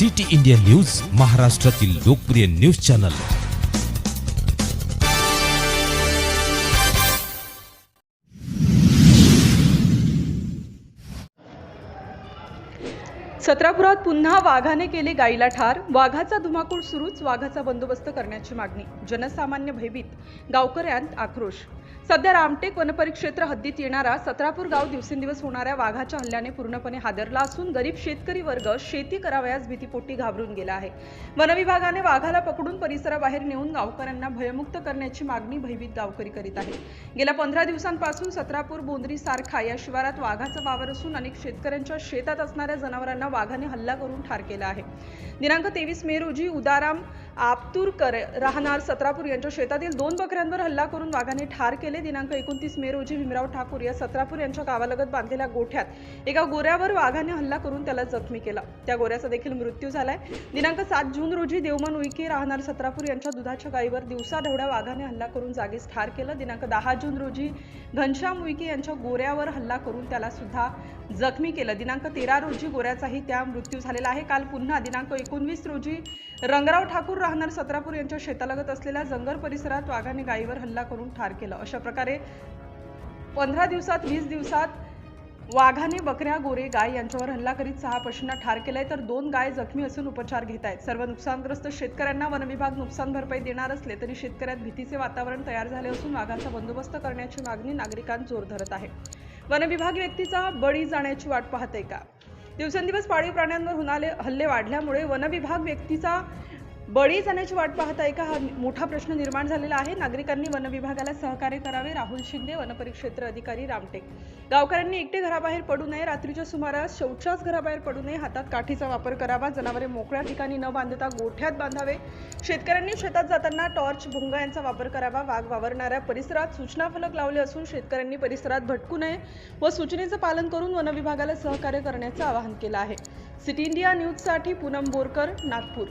City India news महाराष्ट्रातील लोकप्रिय news channel. सत्रापुरात पुन्हा वाघाने केले गाईला ठार. वाघाचा धुमाकूळ सुरूच वाघाचा बंदोबस्त करण्याची मागणी. जनसामान्य भयभीत. गावकऱ्यांत आक्रोश. सध्या रामटेक वनपरिक्षेत्र हद्दीत येणारा सत्रापूर गाव दिवसेंदिवस होणाऱ्या वाघाच्या हल्ल्याने पूर्णपणे हादरला असून गरीब शेतकरी वर्ग शेती करावयास भीतीपोटी घाबरून गेला आहे. वनविभागाने वाघाला पकडून परिसराबाहेर नेऊन गावकऱ्यांना भयमुक्त करण्याची मागणी भयभीत गावकरी करीत आहे गेल्या पंधरा दिवसांपासून सत्रापूर बोंद्री सारखा या शिवारात वाघाचा वावर असून अनेक शेतकऱ्यांच्या शेतात असणाऱ्या जनावरांना वाघाने हल्ला करून ठार केला आहे. दिनांक तेवीस मे रोजी उदाराम आपतूरकर राहणार सत्रापूर यांच्या शेतातील दोन बकऱ्यांवर हल्ला करून वाघाने ठार केले. दिनांक एकोणतीस मे रोजी भीमराव ठाकूर या सत्रापूर यांच्या गावालगत बांधलेल्या गोठ्यात एका गोऱ्यावर वाघाने हल्ला करून त्याला जखमी केला. त्या गोऱ्याचा देखील मृत्यू झालाय. दिनांक सात जून रोजी देवमन उईके राहणार सत्रापूर यांच्या दुधाच्या गायीवर दिवसा ढवड्या वाघाने हल्ला करून जागीच ठार केलं. दिनांक दहा जून रोजी घनश्याम उईके यांच्या गोऱ्यावर हल्ला करून त्याला सुद्धा जखमी केलं. दिनांक तेरा रोजी गोऱ्याचाही त्या मृत्यू झालेला आहे. काल पुन्हा दिनांक एकोणवीस रोजी रंगराव ठाकूर राहणार सत्रापूर यांच्या शेतालगत असलेल्या जंगल परिसरात वाघाने गायीवर हल्ला करून ठार केलं. अशा प्रकारे पंधरा दिवसात वीस दिवसात वाघाने बकऱ्या गोरे गाय यांच्यावर हल्ला करीत सहा पशूंना ठार केलाय. तर दोन गाय जखमी असून उपचार घेत आहेत. सर्व नुकसानग्रस्त शेतकऱ्यांना वनविभाग नुकसान भरपाई देणार असले तरी शेतकऱ्यात भीतीचे वातावरण तयार झाले असून वाघाचा बंदोबस्त करण्याची मागणी नागरिकांत जोर धरत आहे. वनविभाग व्यक्तीचा बळी जाण्याची वाट पाहते का? दिवसेंदिवस पाळीव प्राण्यांवर होणारे हल्ले वाढल्यामुळे वनविभाग व्यक्तीचा बळी जाण्याची वाट पाहता एका का हा मोठा प्रश्न निर्माण झालेला आहे. नागरिकांनी वनविभागाला सहकार्य करावे. राहुल शिंदे वनपरिक्षेत्र अधिकारी रामटेक. गावकऱ्यांनी एकटे घराबाहेर पडू नये. रात्रीच्या सुमारास शौचास घराबाहेर पडू नये. हातात काठीचा वापर करावा. जनावरे मोकळ्या ठिकाणी न बांधता गोठ्यात बांधावे. शेतकऱ्यांनी शेतात जाताना टॉर्च भुंगा यांचा वापर करावा. वाघ वावरणाऱ्या परिसरात सूचना फलक लावले असून शेतकऱ्यांनी परिसरात भटकू नये व सूचनेचं पालन करून वनविभागाला सहकार्य करण्याचं आवाहन केलं आहे. सिटी इंडिया न्यूजसाठी पूनम बोरकर नागपूर.